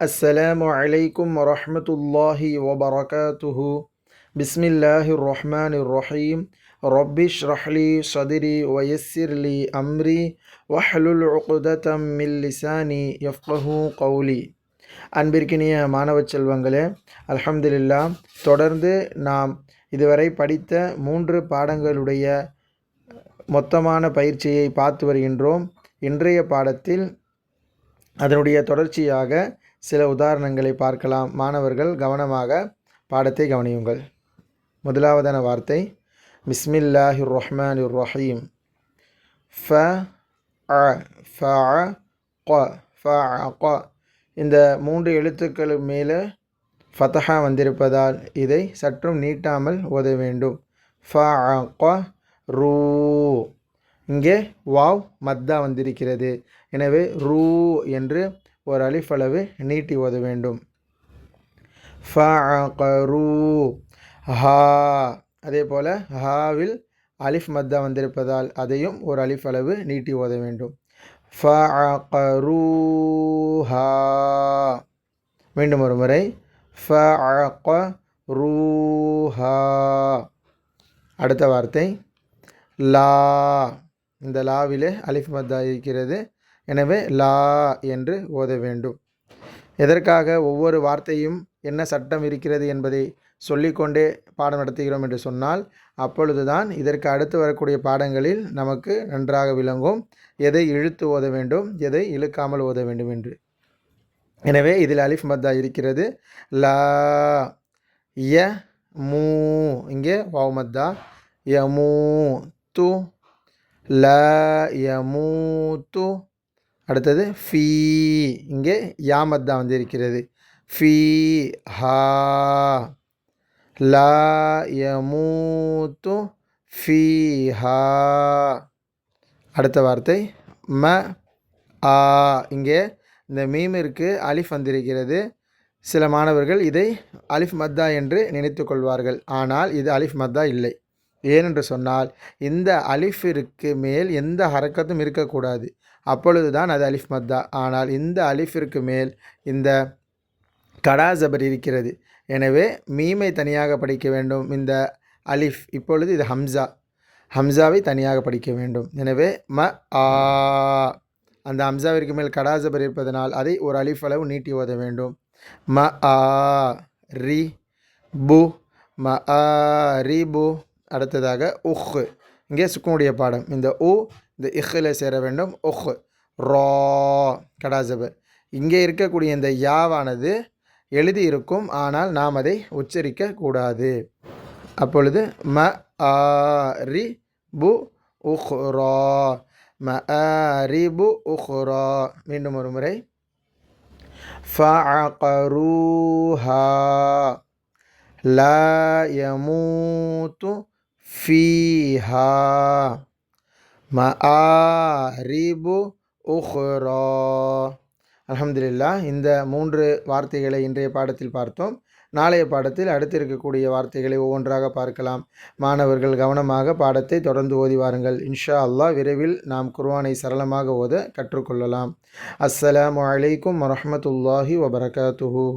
السلام عليكم ورحمة الله وبركاته بسم الله الرحمن الرحيم رب اشرح لي صدري ويسر لي أمري واحلل عقدة من لساني يفقه قولي அன்பிற்கினிய மாணவ செல்வங்களே அல்ஹம்துலில்லா தொடர்ந்து நாம் இதுவரை படித்த மூன்று பாடங்களுடைய மொத்தமான பயிற்சியை பார்த்து வருகின்றோம் இன்றைய பாடத்தில் அதனுடைய தொடர்ச்சியாக சில உதாரணங்களை பார்க்கலாம். மாணவர்கள் கவனமாக பாடத்தை கவனியுங்கள். முதலாவதான வார்த்தை பிஸ்மில்லாஹிர் ரஹ்மானிர் ரஹீம் ஃப அ ஃப அ க ஃப அ க. இந்த மூன்று எழுத்துக்கள் மேலே ஃபதஹா வந்திருப்பதால் இதை சற்றும் நீட்டாமல் ஓத வேண்டும். ஃப அ க ரூ. இங்கே வாவ் மத்தா வந்திருக்கிறது. எனவே ரூ என்று ஒரு அலிஃப் அளவு நீட்டி ஓத வேண்டும். ஃபஅகரு. ஹா. அதே போல் ஹாவில் அலிஃப் மத்தா வந்திருப்பதால் அதையும் ஒரு அலிஃப் அளவு நீட்டி ஓத வேண்டும். ஃப மீண்டும் ஒரு முறை. ஃபஅகரு. ஹா. அடுத்த வார்த்தை. லா. இந்த லாவிலே அலிஃப் மத்தா இருக்கிறது. எனவே லா என்று ஓத வேண்டும். எதற்காக ஒவ்வொரு வார்த்தையும் என்ன சட்டம் இருக்கிறது என்பதை சொல்லிக்கொண்டே பாடம் நடத்துகிறோம் என்று சொன்னால் அப்பொழுதுதான் இதற்கு அடுத்து வரக்கூடிய பாடங்களில் நமக்கு நன்றாக விளங்கும். எதை இழுத்து ஓத வேண்டும் எதை இழுக்காமல் ஓத வேண்டும் என்று. எனவே இதில் அலிஃப் மத்தா இருக்கிறது. லா ய மூ. இங்கே வாவ் மத்தா. யமூ து ல யமூத்து. அடுத்தது ஃபீ. இங்கே யாமத்தா வந்து இருக்கிறது. ஃபீ ஹா. ல யமூத்து ஃபீ ஹா. அடுத்த வார்த்தை ம ஆ. இங்கே இந்த மீமிற்கு அலிஃப் வந்திருக்கிறது. சில மாணவர்கள் இதை அலிஃப் மத்தா என்று நினைத்து கொள்வார்கள். ஆனால் இது அலிஃப் மத்தா இல்லை. ஏனென்று சொன்னால் இந்த அலிஃபிற்கு மேல் எந்த ஹரக்கத்தும் இருக்கக்கூடாது. அப்பொழுது தான் அது அலிஃப் மத்தா. ஆனால் இந்த அலிஃபிற்கு மேல் இந்த கடா ஜபர் இருக்கிறது. எனவே மீமை தனியாக படிக்க வேண்டும். இந்த அலிஃப் இப்பொழுது இது ஹம்சா. ஹம்சாவை தனியாக படிக்க வேண்டும். எனவே ம ஆ. அந்த ஹம்சாவிற்கு மேல் கடா ஜபர் இருப்பதனால் அதை ஒரு அலிஃப் அளவு நீட்டி ஓத வேண்டும். ம ஆ ரி பு. ம ஆ ரி பு. அடுத்ததாக உஹ். இங்கே சுக்குனுடைய பாடம். இந்த உ இந்த இஹ்ல சேர வேண்டும். உஹ். ரா கடாசபு. இங்கே இருக்கக்கூடிய இந்த யாவானது எழுதி இருக்கும் ஆனால் நாம் அதை உச்சரிக்க கூடாது. அப்பொழுது ம ஆ ரி பு உஹ்ரா ம ஆ ரி பு உஹ்ரா மீண்டும் ஒரு முறை. ஃபஅகரூஹா. லா யமூத்து فيها மஆரிபு உஹ்ரா அலமதுல்லா இந்த மூன்று வார்த்தைகளை இன்றைய பாடத்தில் பார்த்தோம். நாளைய பாடத்தில் அடுத்து இருக்கக்கூடிய வார்த்தைகளை ஒவ்வொன்றாக பார்க்கலாம். மாணவர்கள் கவனமாக பாடத்தை தொடர்ந்து ஓதி வாருங்கள். இன்ஷா அல்லாஹ் விரைவில் நாம் குர்வானை சரளமாக ஓத கற்றுக்கொள்ளலாம். அஸ்ஸலாமு அலைக்கும் வரமத்துல்லாஹி வபரகாத்துஹூ.